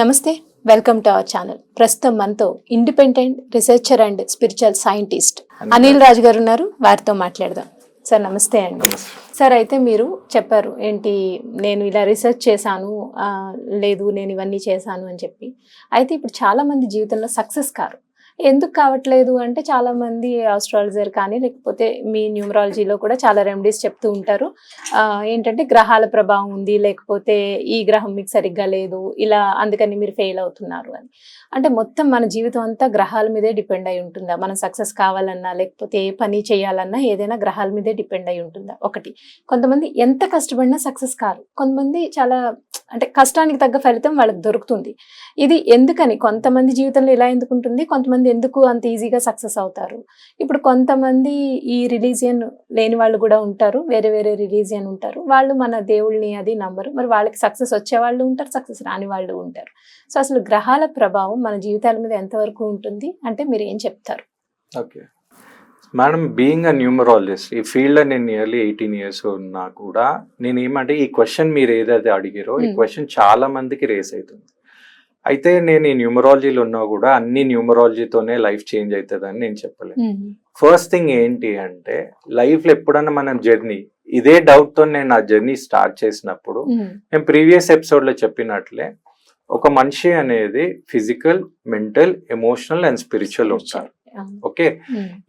నమస్తే welcome to our channel. ప్రస్తుతం మనతో independent researcher and spiritual scientist Anil Raju గారు ఉన్నారు. వారితో మాట్లాడదాం. సార్ నమస్తే అండి. సార్ అయితే మీరు చెప్పారు ఏంటి నేను ఇలా రీసెర్చ్ చేశాను లేదు నేను ఇవన్నీ చేశాను అని చెప్పి. అయితే ఇప్పుడు చాలా మంది జీవితంలో సక్సెస్ కారు. ఎందుకు కావట్లేదు అంటే చాలా మంది ఆస్ట్రాలజర్ కానీ లేకపోతే మీ న్యూమరాలజీలో కూడా చాలా రెమెడీస్ చెప్తూ ఉంటారు. ఏంటంటే గ్రహాల ప్రభావం ఉంది లేకపోతే ఈ గ్రహం మీకు సరిగ్గా లేదు ఇలా అందుకని మీరు ఫెయిల్ అవుతున్నారు అని. అంటే మొత్తం మన జీవితం అంతా గ్రహాల మీదే డిపెండ్ అయి ఉంటుందా? మనం సక్సెస్ కావాలన్నా లేకపోతే ఏ పని చేయాలన్నా ఏదైనా గ్రహాల మీదే డిపెండ్ అయి ఉంటుందా? ఒకటి. కొంతమంది ఎంత కష్టపడినా సక్సెస్ కారు. కొంతమంది చాలా అంటే కష్టానికి తగ్గ ఫలితం వాళ్ళకి దొరుకుతుంది. ఇది ఎందుకని? కొంతమంది జీవితంలో ఇలా ఎందుకు ఉంటుంది? కొంతమంది ఎందుకు అంత ఈజీగా సక్సెస్ అవుతారు? ఇప్పుడు కొంతమంది ఈ రిలీజియన్ లేని వాళ్ళు కూడా ఉంటారు వేరే వేరే రిలీజియన్ ఉంటారు. వాళ్ళు మన దేవుళ్ళని అది నమ్మరు. మరి వాళ్ళకి సక్సెస్ వచ్చే వాళ్ళు ఉంటారు సక్సెస్ రాని వాళ్ళు ఉంటారు. సో అసలు గ్రహాల ప్రభావం మన జీవితాల మీద ఎంతవరకు ఉంటుంది? అంటే మీరు ఏం చెప్తారు? Okay. Madam being a numerologist ఈ ఫీల్డ్లో నేను నియర్లీ ఎయిటీన్ ఇయర్స్ ఉన్నా కూడా నేను ఏమంటే ఈ క్వశ్చన్ మీరు ఏదైతే అడిగారో ఈ. క్వశ్చన్ చాలా మందికి రేస్ అవుతుంది. అయితే నేను ఈ న్యూమరాలజీలో ఉన్నా కూడా అన్ని న్యూమరాలజీతోనే లైఫ్ చేంజ్ అవుతుందని నేను చెప్పలేను. ఫస్ట్ థింగ్ ఏంటి అంటే లైఫ్లో ఎప్పుడన్నా మనం జర్నీ ఇదే డౌట్తో నేను నా జర్నీ స్టార్ట్ చేసినప్పుడు నేను ప్రీవియస్ ఎపిసోడ్లో చెప్పినట్లే ఒక మనిషి అనేది physical mental emotional and spiritual ఉంటారు. ఓకే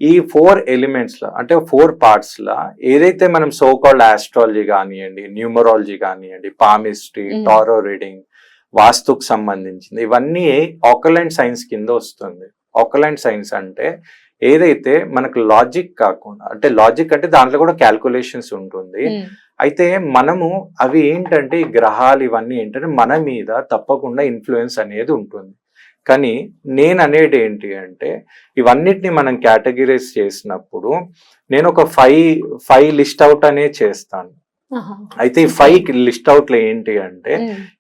ఈ ఫోర్ ఎలిమెంట్స్లో అంటే ఫోర్ పార్ట్స్ లా ఏదైతే మనం సో కాల్డ్ ఆస్ట్రాలజీ కానివ్వండి న్యూమరాలజీ కానివ్వండి పామిస్ట్రీ. టారో రీడింగ్ వాస్తుకు సంబంధించింది. ఇవన్నీ ఆకలైన్ సైన్స్ కింద వస్తుంది. ఆకలైన్ సైన్స్ అంటే ఏదైతే మనకు లాజిక్ కాకుండా అంటే లాజిక్ అంటే దాంట్లో కూడా క్యాల్కులేషన్స్ ఉంటుంది. అయితే మనము అవి ఏంటంటే ఈ గ్రహాలు ఇవన్నీ ఏంటంటే మన మీద తప్పకుండా ఇన్ఫ్లుయెన్స్ అనేది ఉంటుంది. కానీ నేను అనేది ఏంటి అంటే ఇవన్నిటిని మనం కేటగిరైజ్ చేసినప్పుడు నేను ఒక ఫైవ్ ఫైవ్ లిస్ట్ అవుట్ అనేది చేస్తాను. అయితే ఈ ఫైవ్ లిస్ట్ అవుట్లు ఏంటి అంటే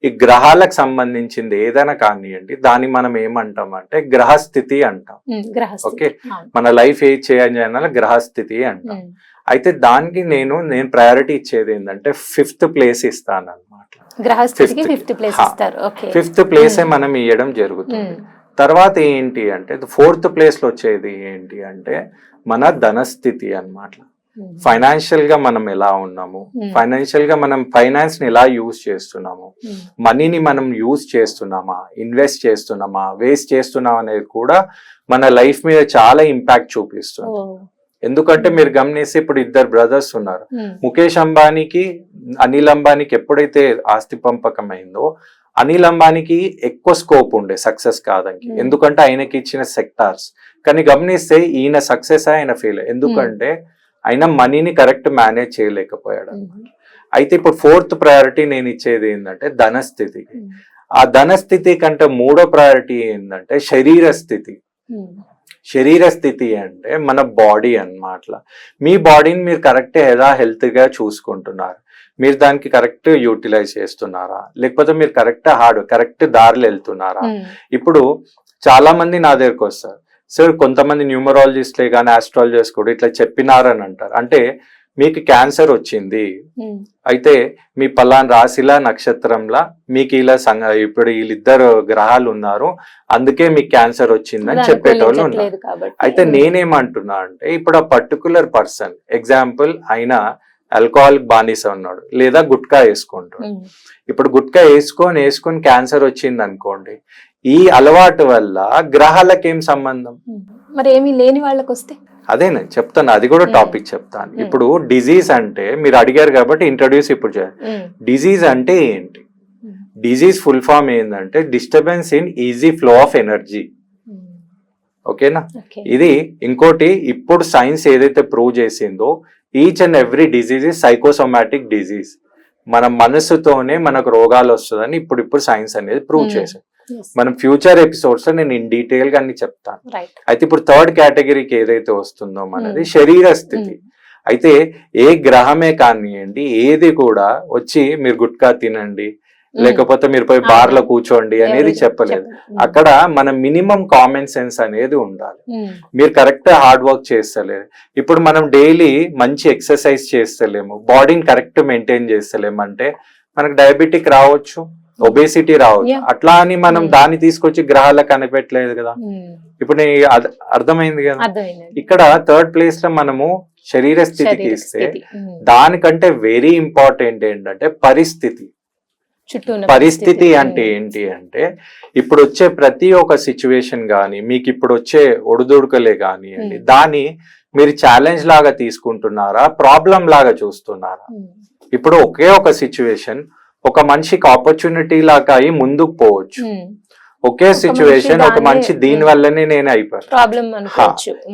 ఈ గ్రహాలకు సంబంధించింది ఏదైనా కానివ్వండి దాన్ని మనం ఏమంటాం అంటే గ్రహస్థితి అంటాం. ఓకే? మన లైఫ్ ఏ చేయాలి గ్రహస్థితి అంటాం. అయితే దానికి నేను నేను ప్రయారిటీ ఇచ్చేది ఏంటంటే ఫిఫ్త్ ప్లేస్ ఇస్తాను అనమాట. ఫిఫ్త్ ప్లేస్ మనం ఇవ్వడం జరుగుతుంది. తర్వాత ఏంటి అంటే ఫోర్త్ ప్లేస్లో వచ్చేది ఏంటి అంటే మన ధనస్థితి అన్నమాట. ఫైనాన్షియల్గా మనం ఎలా ఉన్నాము? Hmm. ఫైనాన్షియల్గా మనం ఫైనాన్స్ని ఎలా యూజ్ చేస్తున్నాము? మనీని మనం యూజ్ చేస్తున్నామా? ఇన్వెస్ట్ చేస్తున్నామా? వేస్ట్ చేస్తున్నామా అనేది కూడా మన లైఫ్ మీద చాలా ఇంపాక్ట్ చూపిస్తుంది. ఎందుకంటే మీరు గమనిస్తే ఇప్పుడు ఇద్దరు బ్రదర్స్ ఉన్నారు. ముఖేష్ అంబానీకి అనిల్ అంబానీకి ఎప్పుడైతే ఆస్తి పంపకం అయిందో అనిల్ అంబానీకి ఎక్కువ స్కోప్ ఉండే సక్సెస్ కాదని Hmm. ఎందుకంటే ఆయనకి ఇచ్చిన సెక్టార్స్ కానీ గమనిస్తే ఈయన సక్సెస్ ఆయన ఫెయిల్ ఎందుకంటే ఆయన మనీని కరెక్ట్ మేనేజ్ చేయలేకపోయాడు అయితే ఇప్పుడు ఫోర్త్ ప్రయారిటీ నేను ఇచ్చేది ఏంటంటే ధనస్థితికి ఆ ధనస్థితి కంటే మూడో ప్రయారిటీ ఏంటంటే శరీర స్థితి శరీర స్థితి అంటే మన బాడీ అన్నమాట. మీ బాడీని మీరు కరెక్ట్ ఎలా హెల్త్గా చూసుకుంటున్నారు? మీరు దానికి కరెక్ట్ యూటిలైజ్ చేస్తున్నారా? లేకపోతే మీరు కరెక్ట్ హార్డ్ కరెక్ట్ దారిలో వెళ్తున్నారా? ఇప్పుడు చాలా మంది నా దగ్గరకు వస్తారు. సార్ కొంతమంది న్యూమరాలజిస్ట్లే కానీ ఆస్ట్రాలజిస్ట్ కూడా ఇట్లా చెప్పినారని అంటారు. అంటే మీకు క్యాన్సర్ వచ్చింది. అయితే మీ పలాన్ రాశిలా నక్షత్రంలా మీకు ఇలా సంగ ఇప్పుడు వీళ్ళిద్దరు గ్రహాలు ఉన్నారు. అందుకే మీకు క్యాన్సర్ వచ్చిందని చెప్పేటోళ్ళు ఉన్నారు. అయితే నేనేమంటున్నా అంటే ఇప్పుడు ఆ పర్టికులర్ పర్సన్ ఎగ్జాంపుల్ ఆయన ఆల్కహాలిక్ బానిస ఉన్నాడు లేదా గుట్కా వేసుకుంటాడు. ఇప్పుడు గుట్కా వేసుకొని వేసుకొని క్యాన్సర్ వచ్చింది అనుకోండి ఈ అలవాటు వల్ల గ్రహాలకు సంబంధం? మరి ఏమీ లేని వాళ్ళకి వస్తే అదే నేను చెప్తాను అది కూడా. టాపిక్ చెప్తాను. ఇప్పుడు డిజీజ్ అంటే మీరు అడిగారు కాబట్టి ఇంట్రడ్యూస్ ఇప్పుడు చేయాలి డిజీజ్ అంటే ఏంటి? డిజీజ్ ఫుల్ ఫామ్ ఏంటంటే disturbance in easy flow of energy. ఓకేనా? ఓకే. ఇది ఇంకోటి ఇప్పుడు సైన్స్ ఏదైతే ప్రూవ్ చేసిందో each and every disease is psychosomatic disease. మన మనసుతోనే మనకు రోగాలు వస్తుందని ఇప్పుడు ఇప్పుడు సైన్స్ అనేది ప్రూవ్. చేసింది. మనం ఫ్యూచర్ ఎపిసోడ్స్లో నేను ఇన్ డీటెయిల్గా అన్ని చెప్తాను. అయితే ఇప్పుడు థర్డ్ కేటగిరీకి ఏదైతే వస్తుందో మనది Hmm. శరీర స్థితి. అయితే ఏ గ్రహమే కానివ్వండి ఏది కూడా వచ్చి మీరు గుట్కా తినండి లేకపోతే మీరు పోయి బార్లో కూర్చోండి అనేది చెప్పలేదు. అక్కడ మన మినిమం కామన్ సెన్స్ అనేది ఉండాలి. మీరు కరెక్ట్ హార్డ్ వర్క్ చేస్తలేరు. ఇప్పుడు మనం డైలీ మంచి ఎక్సర్సైజ్ చేస్తలేము. బాడీని కరెక్ట్ మెయింటైన్ చేస్తలేము. అంటే మనకు డయాబెటిక్ రావచ్చు ఒబేసిటీ రావచ్చు. అట్లా అని మనం Hmm. దాన్ని తీసుకొచ్చి గ్రహాలకు కనిపెట్టలేదు కదా. ఉమ్, ఇప్పుడు అర్థమైంది కదా? ఇక్కడ థర్డ్ ప్లేస్లో మనము శరీర స్థితికి ఇస్తే ఉమ్, దానికంటే వెరీ ఇంపార్టెంట్ ఏంటంటే పరిస్థితి. పరిస్థితి అంటే ఏంటి అంటే ఇప్పుడు వచ్చే ప్రతి ఒక్క సిచ్యువేషన్ గాని మీకు ఇప్పుడు వచ్చే ఒడిదుడుకలే కానివ్వండి Hmm. దాన్ని మీరు ఛాలెంజ్ లాగా తీసుకుంటున్నారా? ప్రాబ్లం లాగా చూస్తున్నారా? ఇప్పుడు ఒకే ఒక సిచ్యువేషన్ ఒక మనిషికి ఆపర్చునిటీ లాగా అయి ముందుకు పోవచ్చు. ఒకే సిచ్యువేషన్ ఒక మనిషి దీని. వల్లనే నేను అయిపోయాను.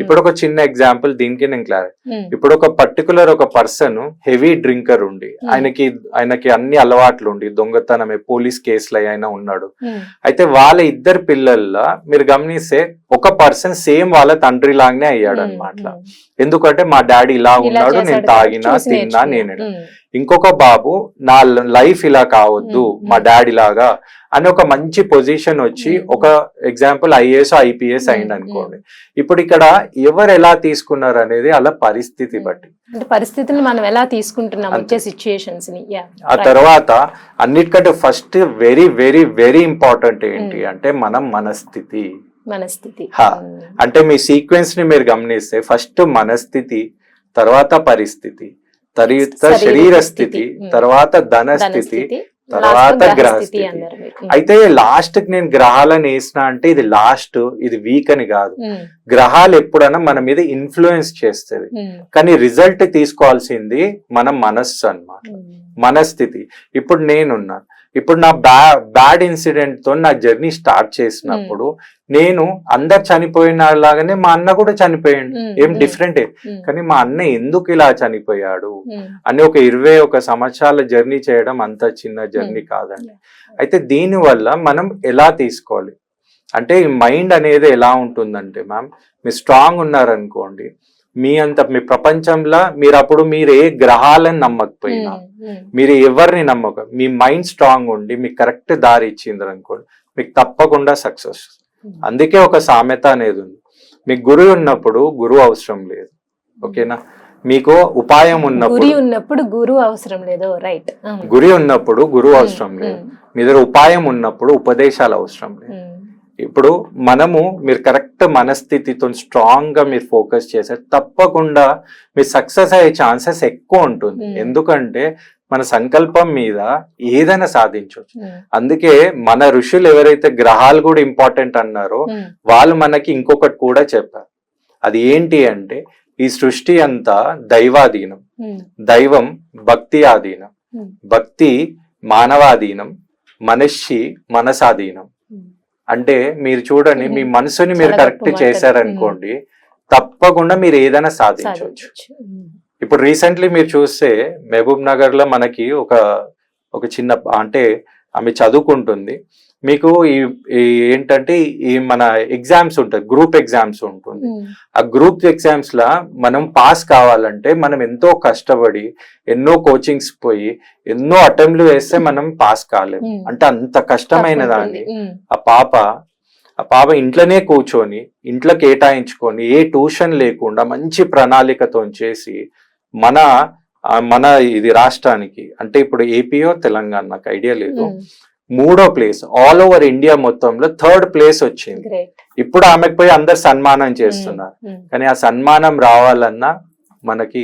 ఇప్పుడు ఒక చిన్న ఎగ్జాంపుల్ దీనికి నేను క్లారిటీ ఇప్పుడు ఒక పర్టికులర్ ఒక పర్సన్ హెవీ డ్రింకర్ ఉండి. ఆయనకి ఆయనకి అన్ని అలవాట్లు ఉండి దొంగతనమే పోలీస్ కేసులు అయినా ఉన్నాడు. అయితే వాళ్ళ ఇద్దరు పిల్లల్లో మీరు గమనిస్తే ఒక పర్సన్ సేమ్ వాళ్ళ తండ్రి లాగానే అయ్యాడు అనమాట. ఎందుకంటే మా డాడీ ఇలా ఉన్నాడు నేను తాగినా తిన్నా. నేను ఇంకొక బాబు నా లైఫ్ ఇలా కావద్దు. మా డాడీ లాగా అని ఒక మంచి పొజిషన్ వచ్చి. ఒక ఎగ్జాంపుల్ ఐఏఎస్ ఐపీఎస్. అయింది అనుకోండి ఇప్పుడు ఇక్కడ ఎవరు ఎలా తీసుకున్నారు అనేది అలా పరిస్థితి. బట్టి అంటే పరిస్థితులను మనం ఎలా తీసుకుంటున్నాం. వచ్చే సిచ్యుయేషన్స్ని ఆ తర్వాత అన్నిటికంటే first very very very important ఏంటి. అంటే మనం మనస్థితి మనస్థితి అంటే మీ సీక్వెన్స్ని మీరు గమనిస్తే ఫస్ట్ మనస్థితి తర్వాత పరిస్థితి తర్వాత శరీర స్థితి. తర్వాత ధన స్థితి ధనస్థితి తర్వాత గ్రహస్థితి అయితే లాస్ట్కి నేను గ్రహాలను వేసిన అంటే ఇది లాస్ట్ ఇది వీక్ అని కాదు. గ్రహాలు ఎప్పుడైనా మన మీద ఇన్ఫ్లుయెన్స్ చేస్తుంది. కానీ రిజల్ట్ తీసుకోవాల్సింది మన మనస్సు అన్నమాట. ఉమ్, మనస్థితి. ఇప్పుడు నేనున్నాను ఇప్పుడు నా బ్యా బ్యాడ్ ఇన్సిడెంట్తో నా జర్నీ స్టార్ట్ చేసినప్పుడు నేను అందరు చనిపోయిన లాగానే మా అన్న కూడా చనిపోయాడు. ఏం. డిఫరెంట్ కానీ మా అన్న ఎందుకు ఇలా చనిపోయాడు? అని ఒక ఇరవై ఒక సంవత్సరాల జర్నీ చేయడం అంత చిన్న జర్నీ కాదండి. అయితే దీని వల్ల మనం ఎలా తీసుకోవాలి? అంటే ఈ మైండ్ అనేది ఎలా ఉంటుందంటే మ్యామ్ మీరు స్ట్రాంగ్ ఉన్నారనుకోండి మీ అంత మీ ప్రపంచంలో మీరు అప్పుడు మీరు ఏ గ్రహాలను నమ్మకపోయినా. మీరు ఎవరిని నమ్మక మీ మైండ్ స్ట్రాంగ్ ఉండి మీకు కరెక్ట్ దారి ఇచ్చింది అనుకోండి మీకు తప్పకుండా సక్సెస్. అందుకే ఒక సామెత అనేది ఉంది. మీకు గురి ఉన్నప్పుడు గురువు అవసరం లేదు. ఓకేనా? మీకు ఉపాయం గురి ఉన్నప్పుడు ఉన్నప్పుడు గురువు అవసరం లేదు. రైట్. గురి ఉన్నప్పుడు గురువు అవసరం లేదు. మీ దగ్గర ఉపాయం ఉన్నప్పుడు ఉపదేశాలు అవసరం లేదు. ఇప్పుడు మనము మీరు కరెక్ట్ మనస్థితితో స్ట్రాంగ్గా మీరు ఫోకస్ చేస్తే తప్పకుండా మీరు సక్సెస్ అయ్యే ఛాన్సెస్ ఎక్కువ ఉంటుంది. Hmm. ఎందుకంటే మన సంకల్పం మీద ఏదైనా సాధించవచ్చు. అందుకే మన ఋషులు ఎవరైతే గ్రహాలు కూడా ఇంపార్టెంట్ అన్నారో వాళ్ళు మనకి ఇంకొకటి కూడా చెప్పారు. అది ఏంటి అంటే ఈ సృష్టి అంతా దైవాధీనం. దైవం భక్తి ఆధీనం. భక్తి మానవాధీనం. మనస్సి మనసాధీనం. అంటే మీరు చూడండి మీ. మనసుని మీరు కరెక్ట్. చేశారనుకోండి తప్పకుండా మీరు ఏదైనా సాధించవచ్చు. ఇప్పుడు రీసెంట్లీ మీరు చూస్తే మహబూబ్ నగర్లో మనకి ఒక ఒక చిన్న అంటే ఆమె చదువుకుంటుంది. మీకు ఈ ఏంటంటే ఈ మన ఎగ్జామ్స్ ఉంటాయి గ్రూప్ ఎగ్జామ్స్ ఉంటుంది. ఆ గ్రూప్ ఎగ్జామ్స్ లా మనం పాస్ కావాలంటే మనం ఎంతో కష్టపడి ఎన్నో కోచింగ్స్ పోయి ఎన్నో అటెంప్ట్లు వేస్తే మనం పాస్ కాలేము. అంటే అంత కష్టమైన దాన్ని. ఆ పాప ఆ పాప ఇంట్లోనే కూర్చొని ఇంట్లో కేటాయించుకొని ఏ ట్యూషన్ లేకుండా మంచి ప్రణాళికతో చేసి మన మన ఇది రాష్ట్రానికి అంటే ఇప్పుడు ఏపీయో తెలంగాణ నాకు ఐడియా లేదు. మూడో ప్లేస్. ఆల్ ఓవర్ ఇండియా మొత్తంలో థర్డ్ ప్లేస్ వచ్చింది. ఇప్పుడు ఆమెకు పోయి అందరు సన్మానం చేస్తున్నారు. కానీ ఆ సన్మానం రావాలన్నా మనకి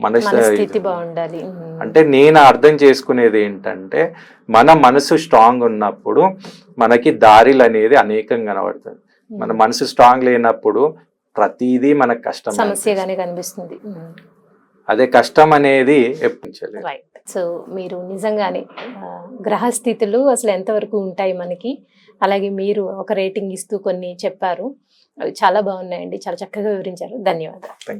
మన మన స్థితి బాగుండాలి. ఉమ్. అంటే నేను అర్థం చేసుకునేది ఏంటంటే మన మనసు స్ట్రాంగ్ ఉన్నప్పుడు మనకి దారిలు అనేది అనేకం కనబడుతుంది మన మనసు స్ట్రాంగ్ లేనప్పుడు ప్రతిదీ మనకు కష్టం సమస్యగానే కనిపిస్తుంది. అదే కష్టం అనేది రైట్ సో మీరు నిజంగానే గ్రహస్థితులు అసలు ఎంతవరకు ఉంటాయి మనకి? అలాగే మీరు ఒక రేటింగ్ ఇస్తూ కొన్ని చెప్పారు. అవి చాలా బాగున్నాయండి. చాలా చక్కగా వివరించారు. ధన్యవాదాలు.